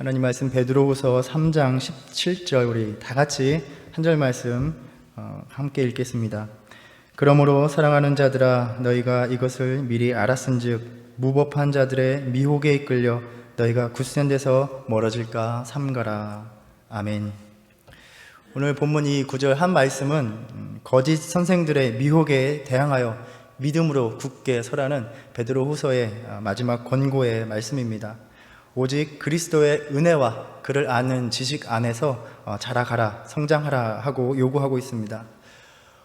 하나님 말씀 베드로후서 3장 17절 우리 다 같이 한 절 말씀 어, 함께 읽겠습니다. 그러므로 사랑하는 자들아 너희가 이것을 미리 알았은즉 무법한 자들의 미혹에 이끌려 너희가 굳센 데서 멀어질까 삼가라. 아멘. 오늘 본문 이 구절 한 말씀은 음, 거짓 선생들의 미혹에 대항하여 믿음으로 굳게 서라는 베드로 후서의 아, 마지막 권고의 말씀입니다. 오직 그리스도의 은혜와 그를 아는 지식 안에서 어, 자라가라, 성장하라 하고 요구하고 있습니다.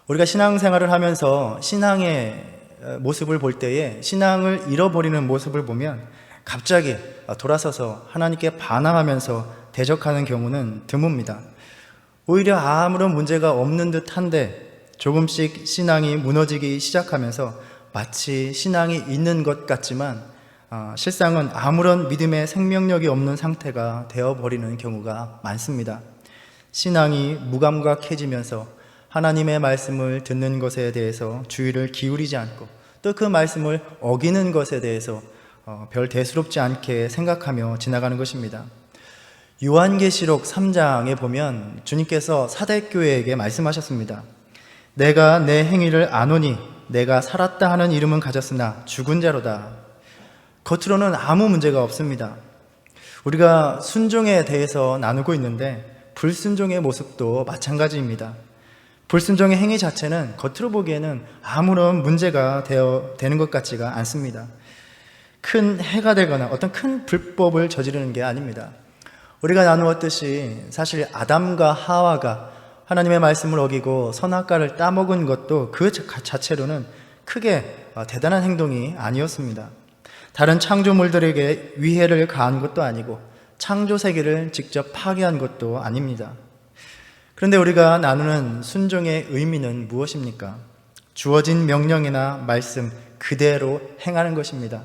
우리가 신앙생활을 하면서 신앙의 어, 모습을 볼 때에 신앙을 잃어버리는 모습을 보면 갑자기 어, 돌아서서 하나님께 반항하면서 대적하는 경우는 드뭅니다. 오히려 아무런 문제가 없는 듯한데 조금씩 신앙이 무너지기 시작하면서 마치 신앙이 있는 것 같지만 어, 실상은 아무런 믿음의 생명력이 없는 상태가 되어버리는 경우가 많습니다. 신앙이 무감각해지면서 하나님의 말씀을 듣는 것에 대해서 주의를 기울이지 않고 또 그 말씀을 어기는 것에 대해서 어, 별 대수롭지 않게 생각하며 지나가는 것입니다. 요한계시록 3장에 보면 주님께서 사대교회에게 말씀하셨습니다. 내가 내 행위를 아노니 내가 살았다 하는 이름은 가졌으나 죽은 자로다. 겉으로는 아무 문제가 없습니다. 우리가 순종에 대해서 나누고 있는데 불순종의 모습도 마찬가지입니다. 불순종의 행위 자체는 겉으로 보기에는 아무런 문제가 되어 되는 것 같지가 않습니다. 큰 해가 되거나 어떤 큰 불법을 저지르는 게 아닙니다. 우리가 나누었듯이 사실 아담과 하와가 하나님의 말씀을 어기고 선악과를 따먹은 것도 그 자체로는 크게 어, 대단한 행동이 아니었습니다. 다른 창조물들에게 위해를 가한 것도 아니고 창조 세계를 직접 파괴한 것도 아닙니다. 그런데 우리가 나누는 순종의 의미는 무엇입니까? 주어진 명령이나 말씀 그대로 행하는 것입니다.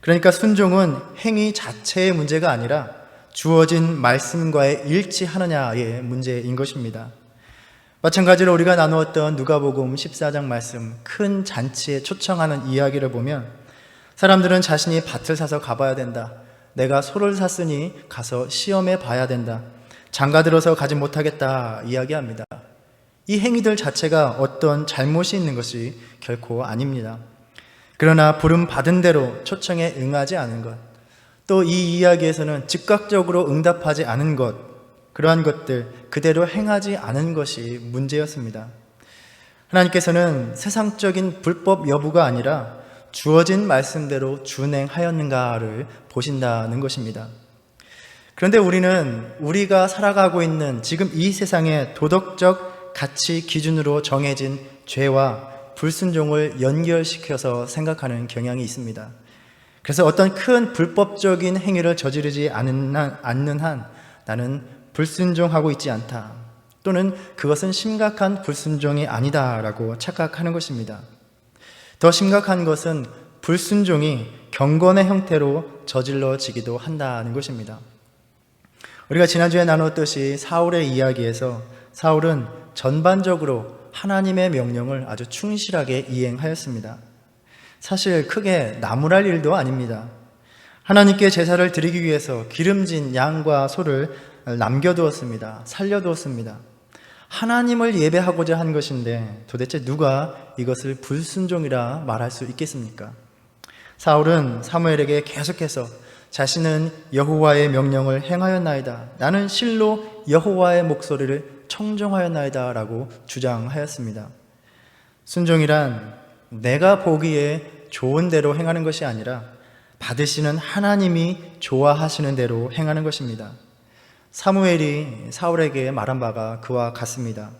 그러니까 순종은 행위 자체의 문제가 아니라 주어진 말씀과의 일치하느냐의 문제인 것입니다. 마찬가지로 우리가 나누었던 누가복음 14장 말씀 큰 잔치에 초청하는 이야기를 보면 사람들은 자신이 밭을 사서 가봐야 된다. 내가 소를 샀으니 가서 시험해 봐야 된다. 장가 들어서 가지 못하겠다 이야기합니다. 이 행위들 자체가 어떤 잘못이 있는 것이 결코 아닙니다. 그러나 부름 받은 대로 초청에 응하지 않은 것, 또 이 이야기에서는 즉각적으로 응답하지 않은 것, 그러한 것들 그대로 행하지 않은 것이 문제였습니다. 하나님께서는 세상적인 불법 여부가 아니라 주어진 말씀대로 준행하였는가를 보신다는 것입니다. 그런데 우리는 우리가 살아가고 있는 지금 이 세상의 도덕적 가치 기준으로 정해진 죄와 불순종을 연결시켜서 생각하는 경향이 있습니다. 그래서 어떤 큰 불법적인 행위를 저지르지 않는 한 나는 불순종하고 있지 않다. 또는 그것은 심각한 불순종이 아니다라고 착각하는 것입니다. 더 심각한 것은 불순종이 경건의 형태로 저질러지기도 한다는 것입니다. 우리가 지난주에 나눴듯이 사울의 이야기에서 사울은 전반적으로 하나님의 명령을 아주 충실하게 이행하였습니다. 사실 크게 나무랄 일도 아닙니다. 하나님께 제사를 드리기 위해서 기름진 양과 소를 남겨두었습니다. 살려두었습니다. 하나님을 예배하고자 한 것인데 도대체 누가 이것을 불순종이라 말할 수 있겠습니까? 사울은 사무엘에게 계속해서 자신은 여호와의 명령을 행하였나이다. 나는 실로 여호와의 목소리를 청종하였나이다라고 주장하였습니다. 순종이란 내가 보기에 좋은 대로 행하는 것이 아니라 받으시는 하나님이 좋아하시는 대로 행하는 것입니다. 사무엘이 사울에게 말한 바가 그와 같습니다.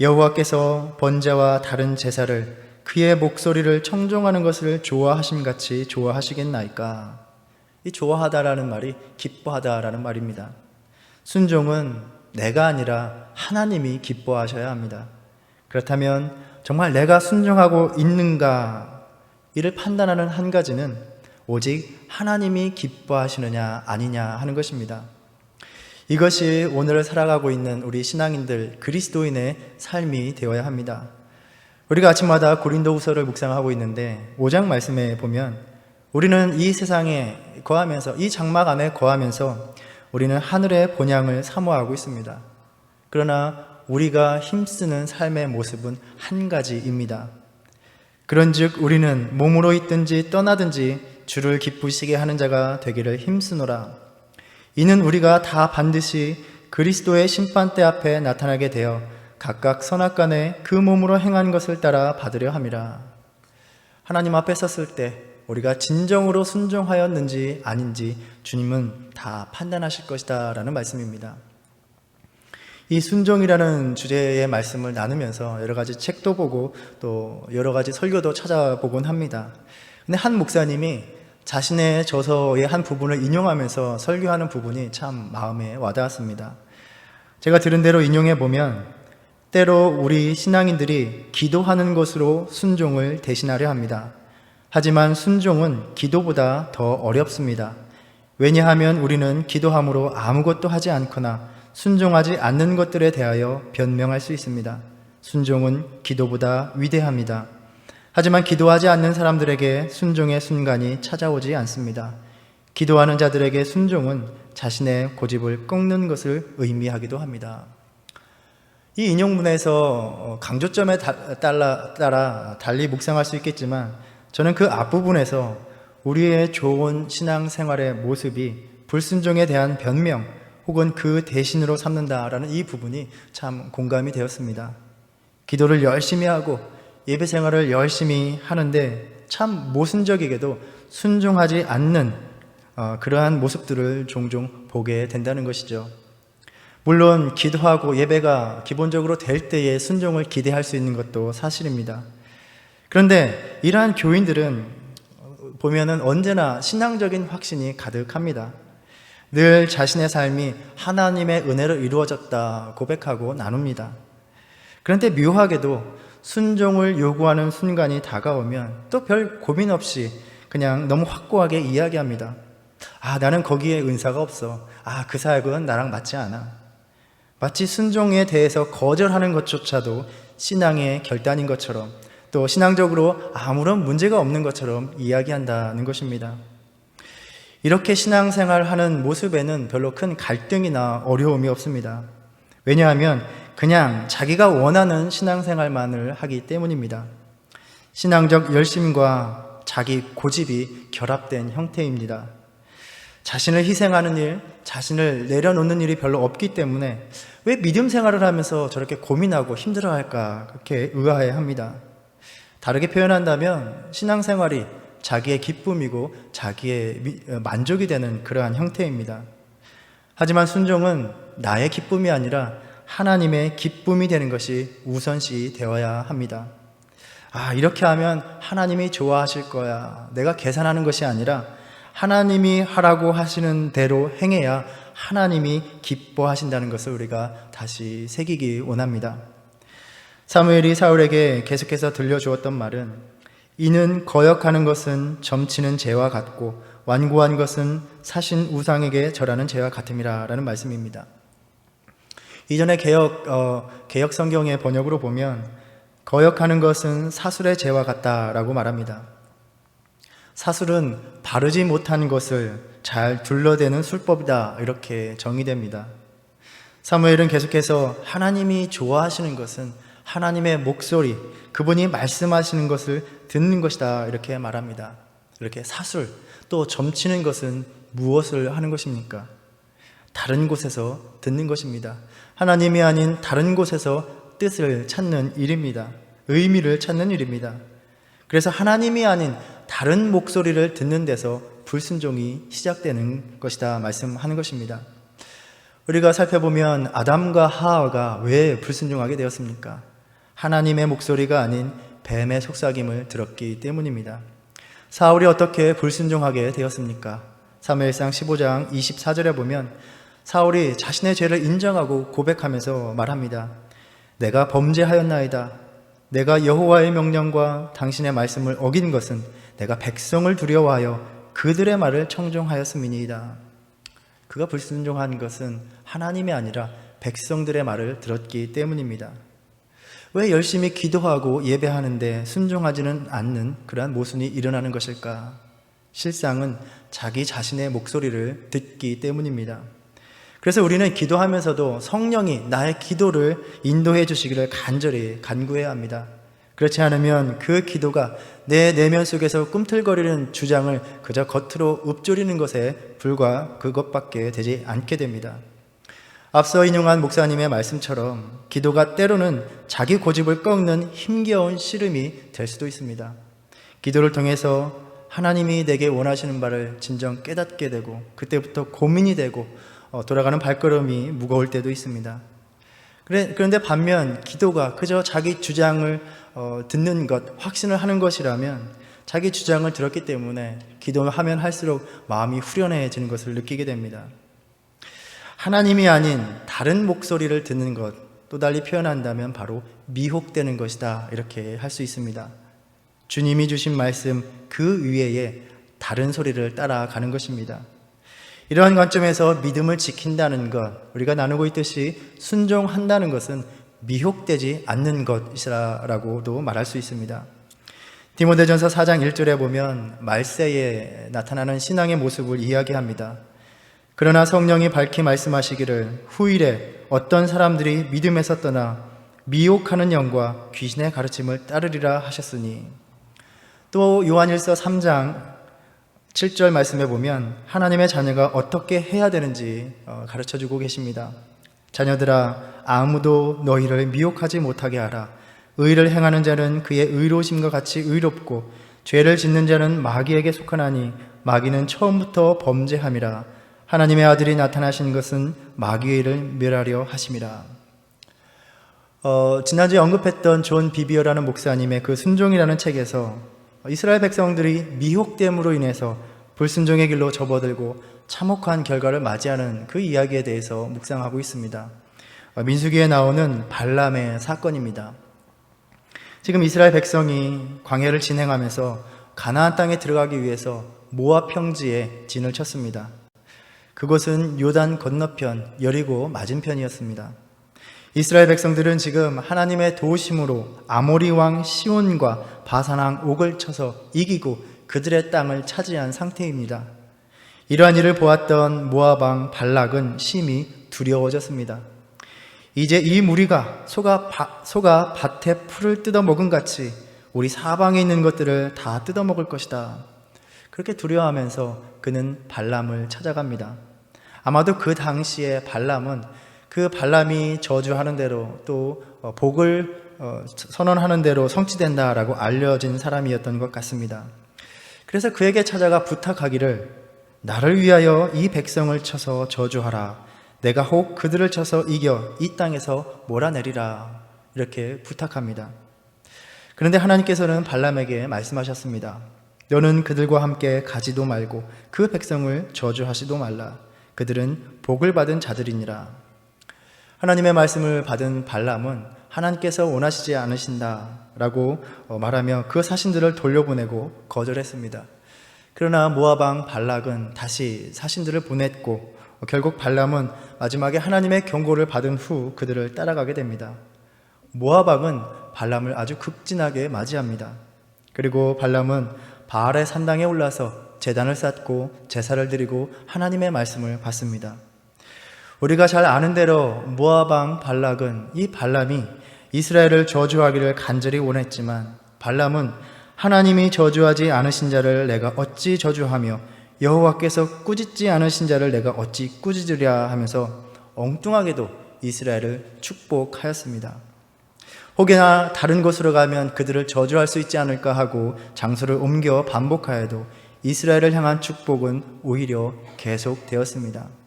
여호와께서 번제와 다른 제사를 그의 목소리를 청종하는 것을 좋아하심 같이 좋아하시겠나이까? 이 좋아하다라는 말이 기뻐하다라는 말입니다. 순종은 내가 아니라 하나님이 기뻐하셔야 합니다. 그렇다면 정말 내가 순종하고 있는가 이를 판단하는 한 가지는 오직 하나님이 기뻐하시느냐 아니냐 하는 것입니다. 이것이 오늘 살아가고 있는 우리 신앙인들 그리스도인의 삶이 되어야 합니다. 우리가 아침마다 고린도후서를 묵상하고 있는데 5장 말씀에 보면 우리는 이 세상에 거하면서 이 장막 안에 거하면서 우리는 하늘의 본향을 사모하고 있습니다. 그러나 우리가 힘쓰는 삶의 모습은 한 가지입니다. 그런즉 우리는 몸으로 있든지 떠나든지 주를 기쁘시게 하는 자가 되기를 힘쓰노라. 이는 우리가 다 반드시 그리스도의 심판대 앞에 나타나게 되어 각각 선악간에 그 몸으로 행한 것을 따라 받으려 함이라. 하나님 앞에 섰을 때 우리가 진정으로 순종하였는지 아닌지 주님은 다 판단하실 것이다 라는 말씀입니다. 이 순종이라는 주제의 말씀을 나누면서 여러 가지 책도 보고 또 여러 가지 설교도 찾아보곤 합니다. 근데 한 목사님이 자신의 저서의 한 부분을 인용하면서 설교하는 부분이 참 마음에 와닿았습니다. 제가 들은 대로 인용해 보면 때로 우리 신앙인들이 기도하는 것으로 순종을 대신하려 합니다. 하지만 순종은 기도보다 더 어렵습니다. 왜냐하면 우리는 기도함으로 아무것도 하지 않거나 순종하지 않는 것들에 대하여 변명할 수 있습니다. 순종은 기도보다 위대합니다. 하지만 기도하지 않는 사람들에게 순종의 순간이 찾아오지 않습니다. 기도하는 자들에게 순종은 자신의 고집을 꺾는 것을 의미하기도 합니다. 이 인용문에서 강조점에 따라, 따라 달리 묵상할 수 있겠지만 저는 그 앞부분에서 우리의 좋은 신앙생활의 모습이 불순종에 대한 변명 혹은 그 대신으로 삼는다라는 이 부분이 참 공감이 되었습니다. 기도를 열심히 하고 예배 생활을 열심히 하는데 참 모순적이게도 순종하지 않는 어, 그러한 모습들을 종종 보게 된다는 것이죠. 물론 기도하고 예배가 기본적으로 될 때에 순종을 기대할 수 있는 것도 사실입니다. 그런데 이러한 교인들은 보면은 언제나 신앙적인 확신이 가득합니다. 늘 자신의 삶이 하나님의 은혜로 이루어졌다 고백하고 나눕니다. 그런데 묘하게도 순종을 요구하는 순간이 다가오면 또 별 고민 없이 그냥 너무 확고하게 이야기합니다. 아, 나는 거기에 은사가 없어. 아, 그 사역은 나랑 맞지 않아. 마치 순종에 대해서 거절하는 것조차도 신앙의 결단인 것처럼 또 신앙적으로 아무런 문제가 없는 것처럼 이야기한다는 것입니다. 이렇게 신앙생활 하는 모습에는 별로 큰 갈등이나 어려움이 없습니다. 왜냐하면 그냥 자기가 원하는 신앙생활만을 하기 때문입니다. 신앙적 열심과 자기 고집이 결합된 형태입니다. 자신을 희생하는 일, 자신을 내려놓는 일이 별로 없기 때문에 왜 믿음 생활을 하면서 저렇게 고민하고 힘들어 할까 그렇게 의아해 합니다. 다르게 표현한다면 신앙 생활이 자기의 기쁨이고 자기의 어, 만족이 되는 그러한 형태입니다. 하지만 순종은 나의 기쁨이 아니라 하나님의 기쁨이 되는 것이 우선시 되어야 합니다. 아, 이렇게 하면 하나님이 좋아하실 거야. 내가 계산하는 것이 아니라 하나님이 하라고 하시는 대로 행해야 하나님이 기뻐하신다는 것을 우리가 다시 새기기 원합니다. 사무엘이 사울에게 계속해서 들려주었던 말은 이는 거역하는 것은 점치는 죄와 같고 완고한 것은 사신 우상에게 절하는 죄와 같음이라라는 말씀입니다. 이전에 개혁 어, 개혁 성경의 번역으로 보면 거역하는 것은 사술의 죄와 같다라고 말합니다. 사술은 바르지 못한 것을 잘 둘러대는 술법이다. 이렇게 정의됩니다. 사무엘은 계속해서 하나님이 좋아하시는 것은 하나님의 목소리, 그분이 말씀하시는 것을 듣는 것이다. 이렇게 말합니다. 이렇게 사술, 또 점치는 것은 무엇을 하는 것입니까? 다른 곳에서 듣는 것입니다. 하나님이 아닌 다른 곳에서 뜻을 찾는 일입니다. 의미를 찾는 일입니다. 그래서 하나님이 아닌 다른 목소리를 듣는 데서 불순종이 시작되는 것이다 말씀하는 것입니다. 우리가 살펴보면 아담과 하와가 왜 불순종하게 되었습니까? 하나님의 목소리가 아닌 뱀의 속삭임을 들었기 때문입니다. 사울이 어떻게 불순종하게 되었습니까? 사무엘상 15장 24절에 보면 사울이 자신의 죄를 인정하고 고백하면서 말합니다. 내가 범죄하였나이다. 내가 여호와의 명령과 당신의 말씀을 어긴 것은 내가 백성을 두려워하여 그들의 말을 청종하였음이니이다. 그가 불순종한 것은 하나님이 아니라 백성들의 말을 들었기 때문입니다. 왜 열심히 기도하고 예배하는데 순종하지는 않는 그러한 모순이 일어나는 것일까? 실상은 자기 자신의 목소리를 듣기 때문입니다. 그래서 우리는 기도하면서도 성령이 나의 기도를 인도해 주시기를 간절히 간구해야 합니다. 그렇지 않으면 그 기도가 내 내면 속에서 꿈틀거리는 주장을 그저 겉으로 읊조리는 것에 불과 그것밖에 되지 않게 됩니다. 앞서 인용한 목사님의 말씀처럼 기도가 때로는 자기 고집을 꺾는 힘겨운 씨름이 될 수도 있습니다. 기도를 통해서 하나님이 내게 원하시는 바를 진정 깨닫게 되고 그때부터 고민이 되고 어, 돌아가는 발걸음이 무거울 때도 있습니다. 그런데 반면 기도가 그저 자기 주장을 어, 듣는 것, 확신을 하는 것이라면 자기 주장을 들었기 때문에 기도하면 할수록 마음이 후련해지는 것을 느끼게 됩니다. 하나님이 아닌 다른 목소리를 듣는 것, 또 달리 표현한다면 바로 미혹되는 것이다. 이렇게 할 수 있습니다. 주님이 주신 말씀 그 위에 다른 소리를 따라가는 것입니다. 이러한 관점에서 믿음을 지킨다는 것, 우리가 나누고 있듯이 순종한다는 것은 미혹되지 않는 것이라고도 말할 수 있습니다. 디모데전서 4장 1절에 보면 말세에 나타나는 신앙의 모습을 이야기합니다. 그러나 성령이 밝히 말씀하시기를 후일에 어떤 사람들이 믿음에서 떠나 미혹하는 영과 귀신의 가르침을 따르리라 하셨으니 또 요한일서 3장 7절 말씀에 보면 하나님의 자녀가 어떻게 해야 되는지 어, 가르쳐 주고 계십니다. 자녀들아 아무도 너희를 미혹하지 못하게 하라. 의를 행하는 자는 그의 의로우심과 같이 의롭고 죄를 짓는 자는 마귀에게 속하나니 마귀는 처음부터 범죄함이라. 하나님의 아들이 나타나신 것은 마귀의 일을 멸하려 하심이라. 어, 지난주에 언급했던 존 비비어라는 목사님의 그 순종이라는 책에서 이스라엘 백성들이 미혹됨으로 인해서 불순종의 길로 접어들고 참혹한 결과를 맞이하는 그 이야기에 대해서 묵상하고 있습니다. 어, 민수기에 나오는 발람의 사건입니다. 지금 이스라엘 백성이 광야를 진행하면서 가나안 땅에 들어가기 위해서 모압 평지에 진을 쳤습니다. 그곳은 요단 건너편 여리고 맞은편이었습니다. 이스라엘 백성들은 지금 하나님의 도우심으로 아모리 왕 시온과 바산 왕 옥을 쳐서 이기고 그들의 땅을 차지한 상태입니다. 이러한 일을 보았던 모압 왕 발락은 심히 두려워졌습니다. 이제 이 무리가 소가, 바, 소가 밭에 풀을 뜯어먹은 같이 우리 사방에 있는 것들을 다 뜯어먹을 것이다. 그렇게 두려워하면서 그는 발람을 찾아갑니다. 아마도 그 당시에 발람은 그 발람이 저주하는 대로 또 어, 복을 어, 선언하는 대로 성취된다라고 알려진 사람이었던 것 같습니다. 그래서 그에게 찾아가 부탁하기를 나를 위하여 이 백성을 쳐서 저주하라. 내가 혹 그들을 쳐서 이겨 이 땅에서 몰아내리라. 이렇게 부탁합니다. 그런데 하나님께서는 발람에게 말씀하셨습니다. 너는 그들과 함께 가지도 말고 그 백성을 저주하시도 말라. 그들은 복을 받은 자들이니라. 하나님의 말씀을 받은 발람은 하나님께서 원하시지 않으신다라고 어, 말하며 그 사신들을 돌려보내고 거절했습니다. 그러나 모아방 발락은 다시 사신들을 보냈고 어, 결국 발람은 마지막에 하나님의 경고를 받은 후 그들을 따라가게 됩니다. 모아방은 발람을 아주 극진하게 맞이합니다. 그리고 발람은 바알의 산당에 올라서 재단을 쌓고 제사를 드리고 하나님의 말씀을 받습니다. 우리가 잘 아는 대로 모아방 발락은 이 발람이 이스라엘을 저주하기를 간절히 원했지만 발람은 하나님이 저주하지 않으신 자를 내가 어찌 저주하며 여호와께서 꾸짖지 않으신 자를 내가 어찌 꾸짖으랴 하면서 엉뚱하게도 이스라엘을 축복하였습니다. 혹여나 다른 곳으로 가면 그들을 저주할 수 있지 않을까 하고 장소를 옮겨 반복하여도 이스라엘을 향한 축복은 오히려 계속되었습니다.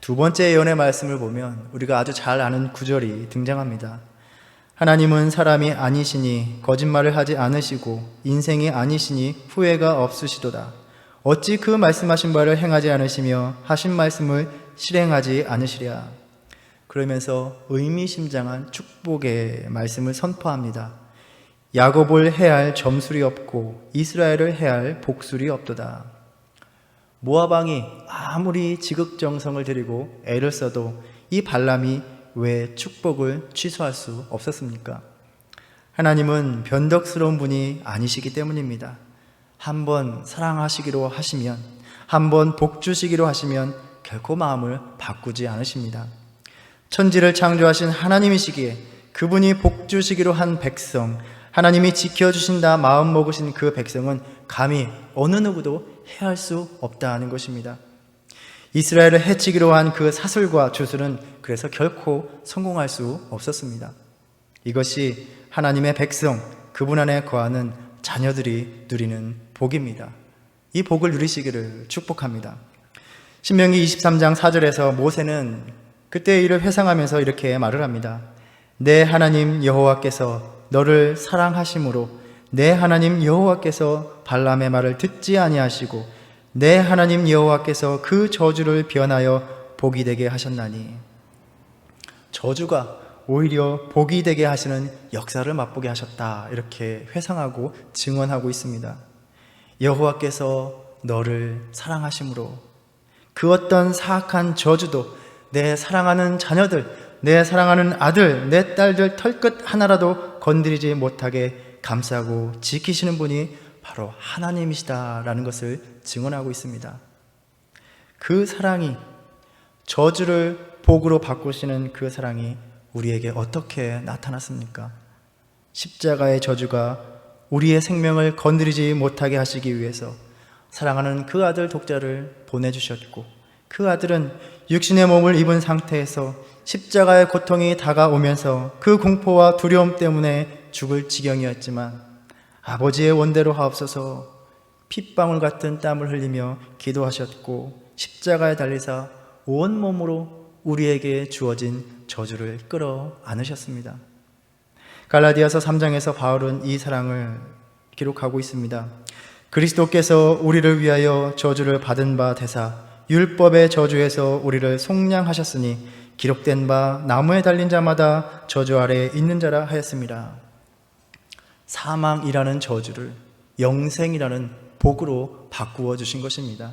두 번째 예언의 말씀을 보면 우리가 아주 잘 아는 구절이 등장합니다. 하나님은 사람이 아니시니 거짓말을 하지 않으시고 인생이 아니시니 후회가 없으시도다. 어찌 그 말씀하신 바를 행하지 않으시며 하신 말씀을 실행하지 않으시랴. 그러면서 의미심장한 축복의 말씀을 선포합니다. 야곱을 해할 점술이 없고 이스라엘을 해할 복술이 없도다. 모아방이 아무리 지극정성을 들이고 애를 써도 이 발람이 왜 축복을 취소할 수 없었습니까? 하나님은 변덕스러운 분이 아니시기 때문입니다. 한번 사랑하시기로 하시면, 한번 복 주시기로 하시면 결코 마음을 바꾸지 않으십니다. 천지를 창조하신 하나님이시기에 그분이 복 주시기로 한 백성, 하나님이 지켜주신다 마음 먹으신 그 백성은 감히 어느 누구도 해할 수 없다는 것입니다. 이스라엘을 해치기로 한 그 사슬과 주술은 그래서 결코 성공할 수 없었습니다. 이것이 하나님의 백성, 그분 안에 거하는 자녀들이 누리는 복입니다. 이 복을 누리시기를 축복합니다. 신명기 23장 4절에서 모세는 그때의 일을 회상하면서 이렇게 말을 합니다. 내 하나님 여호와께서 너를 사랑하심으로 내 하나님 여호와께서 발람의 말을 듣지 아니하시고 내 하나님 여호와께서 그 저주를 변하여 복이 되게 하셨나니 저주가 오히려 복이 되게 하시는 역사를 맛보게 하셨다 이렇게 회상하고 증언하고 있습니다. 여호와께서 너를 사랑하심으로 그 어떤 사악한 저주도 내 사랑하는 자녀들, 내 사랑하는 아들, 내 딸들 털끝 하나라도 건드리지 못하게 감싸고 지키시는 분이 바로 하나님이시다라는 것을 증언하고 있습니다. 그 사랑이 저주를 복으로 바꾸시는 그 사랑이 우리에게 어떻게 나타났습니까? 십자가의 저주가 우리의 생명을 건드리지 못하게 하시기 위해서 사랑하는 그 아들 독자를 보내주셨고 그 아들은 육신의 몸을 입은 상태에서 십자가의 고통이 다가오면서 그 공포와 두려움 때문에 죽을 지경이었지만 아버지의 원대로 하옵소서 핏방울 같은 땀을 흘리며 기도하셨고 십자가에 달리사 온 몸으로 우리에게 주어진 저주를 끌어 안으셨습니다. 갈라디아서 3장에서 바울은 이 사랑을 기록하고 있습니다. 그리스도께서 우리를 위하여 저주를 받은 바 되사 율법의 저주에서 우리를 속량하셨으니 기록된 바 나무에 달린 자마다 저주 아래에 있는 자라 하였습니다. 사망이라는 저주를 영생이라는 복으로 바꾸어 주신 것입니다.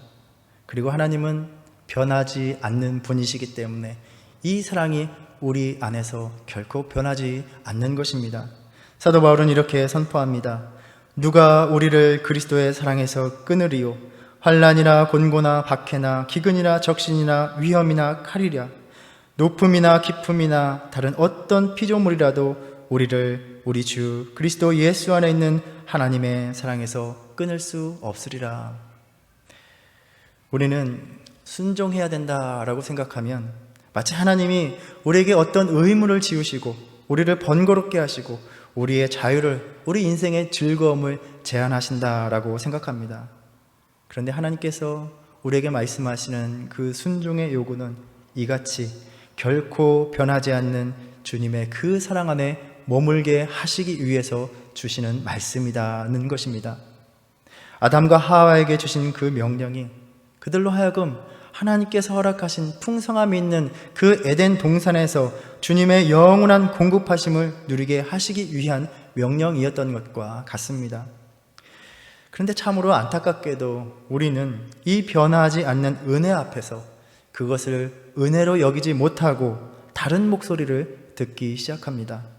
그리고 하나님은 변하지 않는 분이시기 때문에 이 사랑이 우리 안에서 결코 변하지 않는 것입니다. 사도 바울은 이렇게 선포합니다. 누가 우리를 그리스도의 사랑에서 끊으리요? 환란이나 곤고나 박해나 기근이나 적신이나 위험이나 칼이랴 높음이나 깊음이나 다른 어떤 피조물이라도 우리를 우리 주 그리스도 예수 안에 있는 하나님의 사랑에서 끊을 수 없으리라. 우리는 순종해야 된다라고 생각하면 마치 하나님이 우리에게 어떤 의무를 지우시고 우리를 번거롭게 하시고 우리의 자유를 우리 인생의 즐거움을 제한하신다라고 생각합니다. 그런데 하나님께서 우리에게 말씀하시는 그 순종의 요구는 이같이 결코 변하지 않는 주님의 그 사랑 안에 머물게 하시기 위해서 주시는 말씀이다는 것입니다. 아담과 하와에게 주신 그 명령이 그들로 하여금 하나님께서 허락하신 풍성함이 있는 그 에덴 동산에서 주님의 영원한 공급하심을 누리게 하시기 위한 명령이었던 것과 같습니다. 그런데 참으로 안타깝게도 우리는 이 변화하지 않는 은혜 앞에서 그것을 은혜로 여기지 못하고 다른 목소리를 듣기 시작합니다.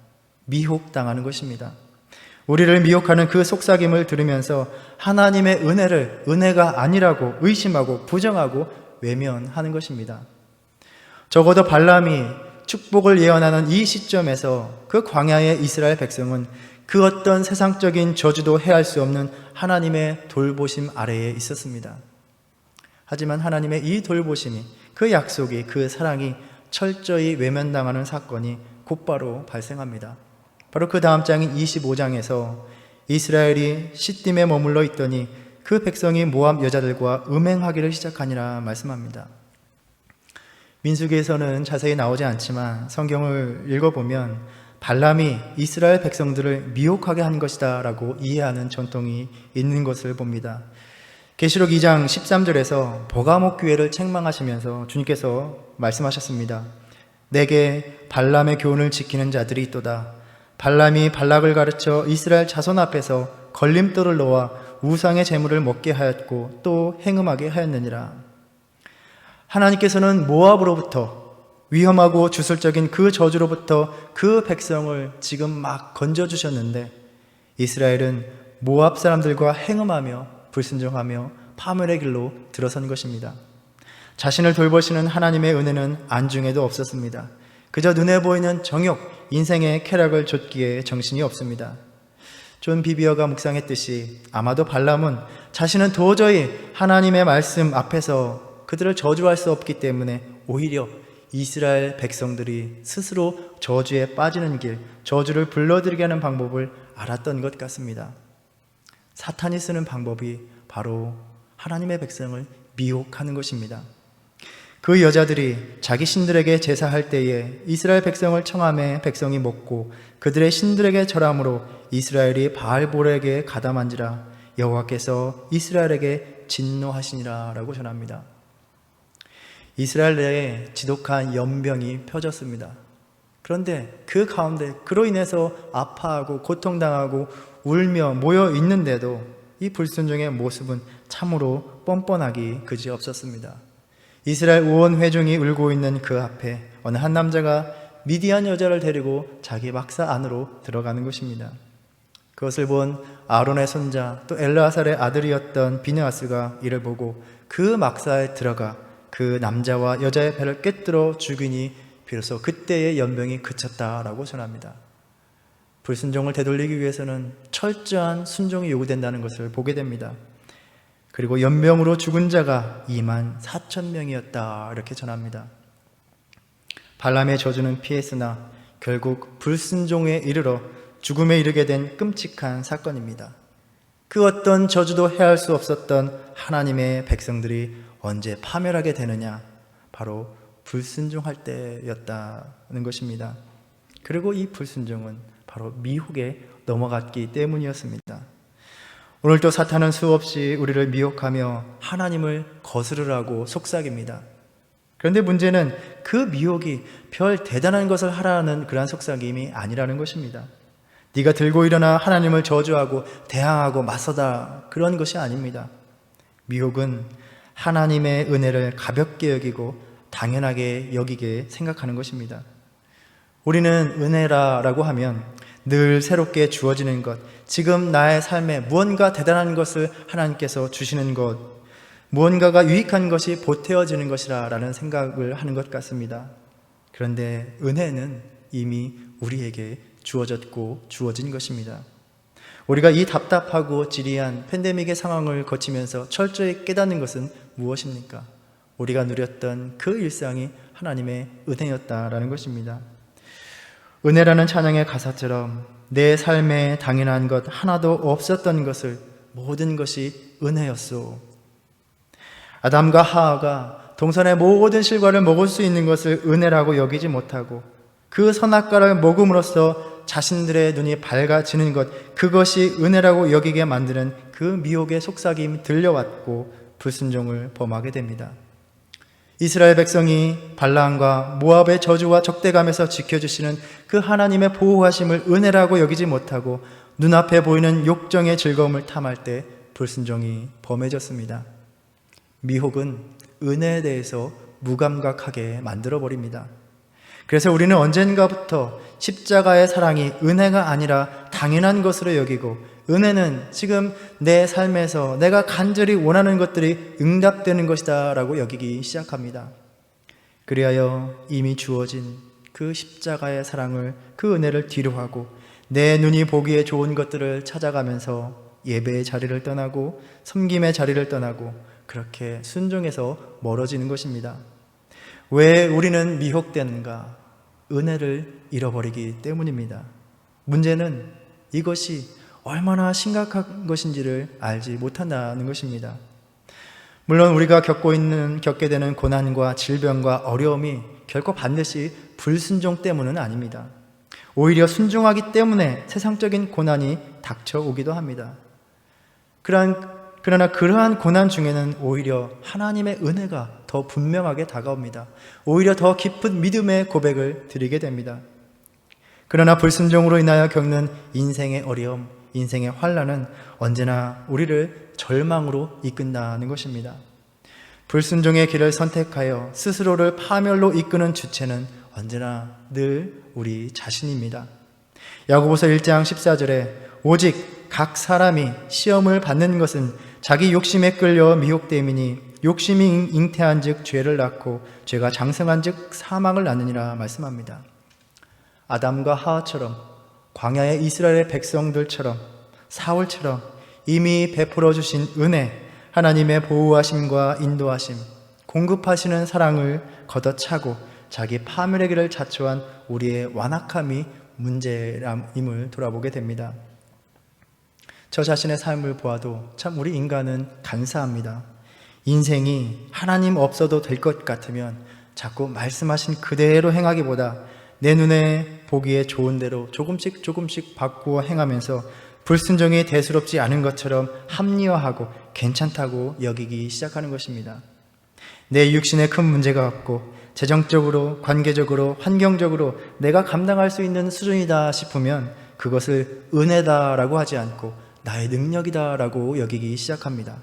미혹당하는 것입니다. 우리를 미혹하는 그 속삭임을 들으면서 하나님의 은혜를 은혜가 아니라고 의심하고 부정하고 외면하는 것입니다. 적어도 발람이 축복을 예언하는 이 시점에서 그 광야의 이스라엘 백성은 그 어떤 세상적인 저주도 해할 수 없는 하나님의 돌보심 아래에 있었습니다. 하지만 하나님의 이 돌보심이 그 약속이 그 사랑이 철저히 외면당하는 사건이 곧바로 발생합니다. 바로 그 다음 장인 25장에서 이스라엘이 시딤에 머물러 있더니 그 백성이 모압 여자들과 음행하기를 시작하니라 말씀합니다. 민수기에서는 자세히 나오지 않지만 성경을 읽어보면 발람이 이스라엘 백성들을 미혹하게 한 것이다라고 이해하는 전통이 있는 것을 봅니다. 계시록 2장 13절에서 버가목 교회를 책망하시면서 주님께서 말씀하셨습니다. 내게 발람의 교훈을 지키는 자들이 있도다. 발람이 발락을 가르쳐 이스라엘 자손 앞에서 걸림돌을 놓아 우상의 재물을 먹게 하였고 또 행음하게 하였느니라. 하나님께서는 모압으로부터 위험하고 주술적인 그 저주로부터 그 백성을 지금 막 건져 주셨는데 이스라엘은 모압 사람들과 행음하며 불순종하며 파멸의 길로 들어선 것입니다. 자신을 돌보시는 하나님의 은혜는 안중에도 없었습니다. 그저 눈에 보이는 정욕, 인생의 쾌락을 좇기에 정신이 없습니다. 존 비비어가 묵상했듯이 아마도 발람은 자신은 도저히 하나님의 말씀 앞에서 그들을 저주할 수 없기 때문에 오히려 이스라엘 백성들이 스스로 저주에 빠지는 길, 저주를 불러들이게 하는 방법을 알았던 것 같습니다. 사탄이 쓰는 방법이 바로 하나님의 백성을 미혹하는 것입니다. 그 여자들이 자기 신들에게 제사할 때에 이스라엘 백성을 청함해 백성이 먹고 그들의 신들에게 절함으로 이스라엘이 바알볼에게 가담한지라 여호와께서 이스라엘에게 진노하시니라라고 전합니다. 이스라엘 내에 지독한 연병이 펴졌습니다. 그런데 그 가운데 그로 인해서 아파하고 고통당하고 울며 모여 있는데도 이 불순종의 모습은 참으로 뻔뻔하기 그지 없었습니다. 이스라엘 온 회중이 울고 있는 그 앞에 어느 한 남자가 미디안 여자를 데리고 자기 막사 안으로 들어가는 것입니다. 그것을 본 아론의 손자 또 엘르아살의 아들이었던 비느하스가 이를 보고 그 막사에 들어가 그 남자와 여자의 배를 꿰뚫어 죽이니 비로소 그때의 연병이 그쳤다라고 전합니다. 불순종을 되돌리기 위해서는 철저한 순종이 요구된다는 것을 보게 됩니다. 그리고 연병으로 죽은 자가 2만 4천 명이었다 이렇게 전합니다. 발람의 저주는 피했으나 결국 불순종에 이르러 죽음에 이르게 된 끔찍한 사건입니다. 그 어떤 저주도 해할 수 없었던 하나님의 백성들이 언제 파멸하게 되느냐? 바로 불순종할 때였다는 것입니다. 그리고 이 불순종은 바로 미혹에 넘어갔기 때문이었습니다. 오늘도 사탄은 수없이 우리를 미혹하며 하나님을 거스르라고 속삭입니다. 그런데 문제는 그 미혹이 별 대단한 것을 하라는 그러한 속삭임이 아니라는 것입니다. 네가 들고 일어나 하나님을 저주하고 대항하고 맞서다 그런 것이 아닙니다. 미혹은 하나님의 은혜를 가볍게 여기고 당연하게 여기게 생각하는 것입니다. 우리는 은혜라라고 하면 늘 새롭게 주어지는 것, 지금 나의 삶에 무언가 대단한 것을 하나님께서 주시는 것, 무언가가 유익한 것이 보태어지는 것이라라는 생각을 하는 것 같습니다. 그런데 은혜는 이미 우리에게 주어졌고 주어진 것입니다. 우리가 이 답답하고 지리한 팬데믹의 상황을 거치면서 철저히 깨닫는 것은 무엇입니까? 우리가 누렸던 그 일상이 하나님의 은혜였다라는 것입니다. 은혜라는 찬양의 가사처럼 내 삶에 당연한 것 하나도 없었던 것을 모든 것이 은혜였소. 아담과 하하가 동선의 모든 실과를 먹을 수 있는 것을 은혜라고 여기지 못하고 그 선악과를 먹음으로써 자신들의 눈이 밝아지는 것, 그것이 은혜라고 여기게 만드는 그 미혹의 속삭임이 들려왔고 불순종을 범하게 됩니다. 이스라엘 백성이 발라함과 모압의 저주와 적대감에서 지켜주시는 그 하나님의 보호하심을 은혜라고 여기지 못하고 눈앞에 보이는 욕정의 즐거움을 탐할 때 불순종이 범해졌습니다. 미혹은 은혜에 대해서 무감각하게 만들어버립니다. 그래서 우리는 언젠가부터 십자가의 사랑이 은혜가 아니라 당연한 것으로 여기고 은혜는 지금 내 삶에서 내가 간절히 원하는 것들이 응답되는 것이다 라고 여기기 시작합니다. 그리하여 이미 주어진 그 십자가의 사랑을 그 은혜를 뒤로하고 내 눈이 보기에 좋은 것들을 찾아가면서 예배의 자리를 떠나고 섬김의 자리를 떠나고 그렇게 순종해서 멀어지는 것입니다. 왜 우리는 미혹되는가? 은혜를 잃어버리기 때문입니다. 문제는 이것이 얼마나 심각한 것인지를 알지 못한다는 것입니다. 물론 우리가 겪고 있는, 겪게 되는 고난과 질병과 어려움이 결코 반드시 불순종 때문은 아닙니다. 오히려 순종하기 때문에 세상적인 고난이 닥쳐오기도 합니다. 그러한, 그러나 그러한 고난 중에는 오히려 하나님의 은혜가 더 분명하게 다가옵니다. 오히려 더 깊은 믿음의 고백을 드리게 됩니다. 그러나 불순종으로 인하여 겪는 인생의 어려움, 인생의 환란은 언제나 우리를 절망으로 이끈다는 것입니다. 불순종의 길을 선택하여 스스로를 파멸로 이끄는 주체는 언제나 늘 우리 자신입니다. 야고보서 1장 14절에 오직 각 사람이 시험을 받는 것은 자기 욕심에 끌려 미혹됨이니 욕심이 잉태한즉 죄를 낳고 죄가 장성한즉 사망을 낳느니라 말씀합니다. 아담과 하와처럼 광야의 이스라엘의 백성들처럼 사울처럼 이미 베풀어 주신 은혜, 하나님의 보호하심과 인도하심, 공급하시는 사랑을 걷어차고 자기 파멸의 길을 자초한 우리의 완악함이 문제임을 돌아보게 됩니다. 저 자신의 삶을 보아도 참 우리 인간은 간사합니다. 인생이 하나님 없어도 될 것 같으면 자꾸 말씀하신 그대로 행하기보다 내 눈에 보기에 좋은 대로 조금씩 조금씩 바꾸어 행하면서 불순종이 대수롭지 않은 것처럼 합리화하고 괜찮다고 여기기 시작하는 것입니다. 내 육신에 큰 문제가 없고 재정적으로, 관계적으로, 환경적으로 내가 감당할 수 있는 수준이다 싶으면 그것을 은혜다라고 하지 않고 나의 능력이다라고 여기기 시작합니다.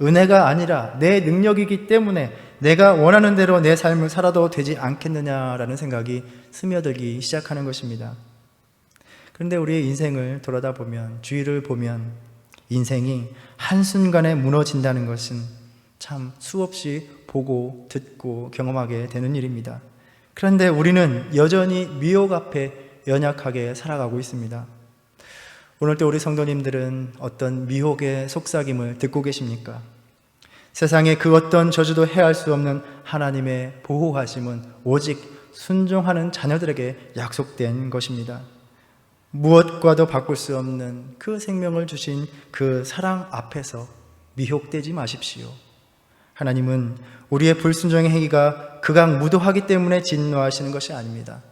은혜가 아니라 내 능력이기 때문에 내가 원하는 대로 내 삶을 살아도 되지 않겠느냐라는 생각이 스며들기 시작하는 것입니다. 그런데 우리의 인생을 돌아다 보면, 주위를 보면 인생이 한순간에 무너진다는 것은 참 수없이 보고 듣고 경험하게 되는 일입니다. 그런데 우리는 여전히 미혹 앞에 연약하게 살아가고 있습니다. 오늘 또 우리 성도님들은 어떤 미혹의 속삭임을 듣고 계십니까? 세상에 그 어떤 저주도 해할 수 없는 하나님의 보호하심은 오직 순종하는 자녀들에게 약속된 것입니다. 무엇과도 바꿀 수 없는 그 생명을 주신 그 사랑 앞에서 미혹되지 마십시오. 하나님은 우리의 불순종의 행위가 극악 무도하기 때문에 진노하시는 것이 아닙니다.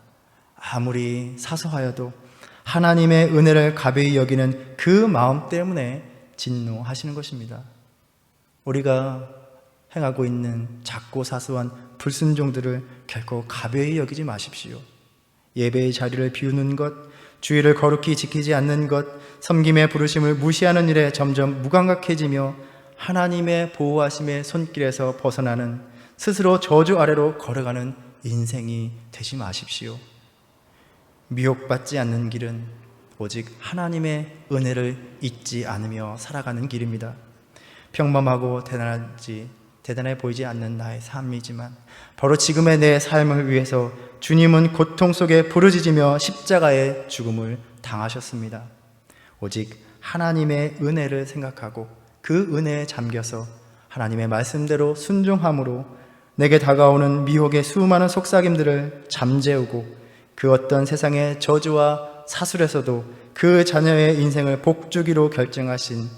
아무리 사소하여도 하나님의 은혜를 가벼이 여기는 그 마음 때문에 진노하시는 것입니다. 우리가 행하고 있는 작고 사소한 불순종들을 결코 가벼이 여기지 마십시오. 예배의 자리를 비우는 것, 주의를 거룩히 지키지 않는 것, 섬김의 부르심을 무시하는 일에 점점 무감각해지며 하나님의 보호하심의 손길에서 벗어나는 스스로 저주 아래로 걸어가는 인생이 되지 마십시오. 미혹받지 않는 길은 오직 하나님의 은혜를 잊지 않으며 살아가는 길입니다. 평범하고 대단하지 대단해 보이지 않는 나의 삶이지만 바로 지금의 내 삶을 위해서 주님은 고통 속에 부르짖으며 십자가의 죽음을 당하셨습니다. 오직 하나님의 은혜를 생각하고 그 은혜에 잠겨서 하나님의 말씀대로 순종함으로 내게 다가오는 미혹의 수많은 속삭임들을 잠재우고 그 어떤 세상의 저주와 사술에서도 그 자녀의 인생을 복주기로 결정하신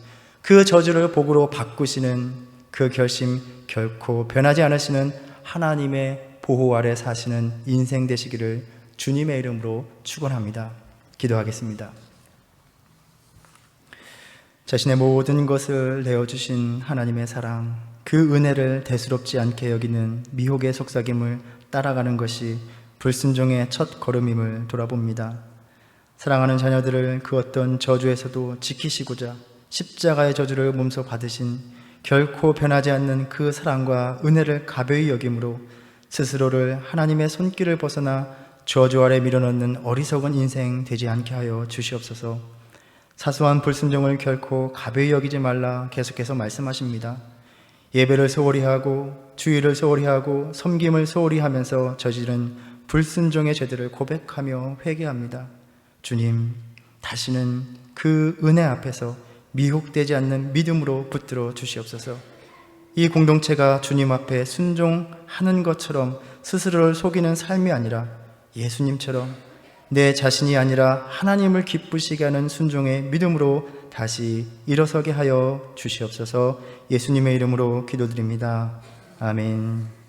그 저주를 복으로 바꾸시는 그 결심 결코 변하지 않으시는 하나님의 보호 아래 사시는 인생 되시기를 주님의 이름으로 축원합니다. 기도하겠습니다. 자신의 모든 것을 내어 주신 하나님의 사랑, 그 은혜를 대수롭지 않게 여기는 미혹의 속삭임을 따라가는 것이 불순종의 첫 걸음임을 돌아봅니다. 사랑하는 자녀들을 그 어떤 저주에서도 지키시고자 십자가의 저주를 몸소 받으신 결코 변하지 않는 그 사랑과 은혜를 가벼이 여김으로 스스로를 하나님의 손길을 벗어나 저주 아래 밀어넣는 어리석은 인생 되지 않게 하여 주시옵소서. 사소한 불순종을 결코 가벼이 여기지 말라 계속해서 말씀하십니다. 예배를 소홀히 하고 주의를 소홀히 하고 섬김을 소홀히 하면서 저지른 불순종의 죄들을 고백하며 회개합니다. 주님, 다시는 그 은혜 앞에서 미혹되지 않는 믿음으로 붙들어 주시옵소서. 이 공동체가 주님 앞에 순종하는 것처럼 스스로를 속이는 삶이 아니라 예수님처럼 내 자신이 아니라 하나님을 기쁘시게 하는 순종의 믿음으로 다시 일어서게 하여 주시옵소서 예수님의 이름으로 기도드립니다. 아멘.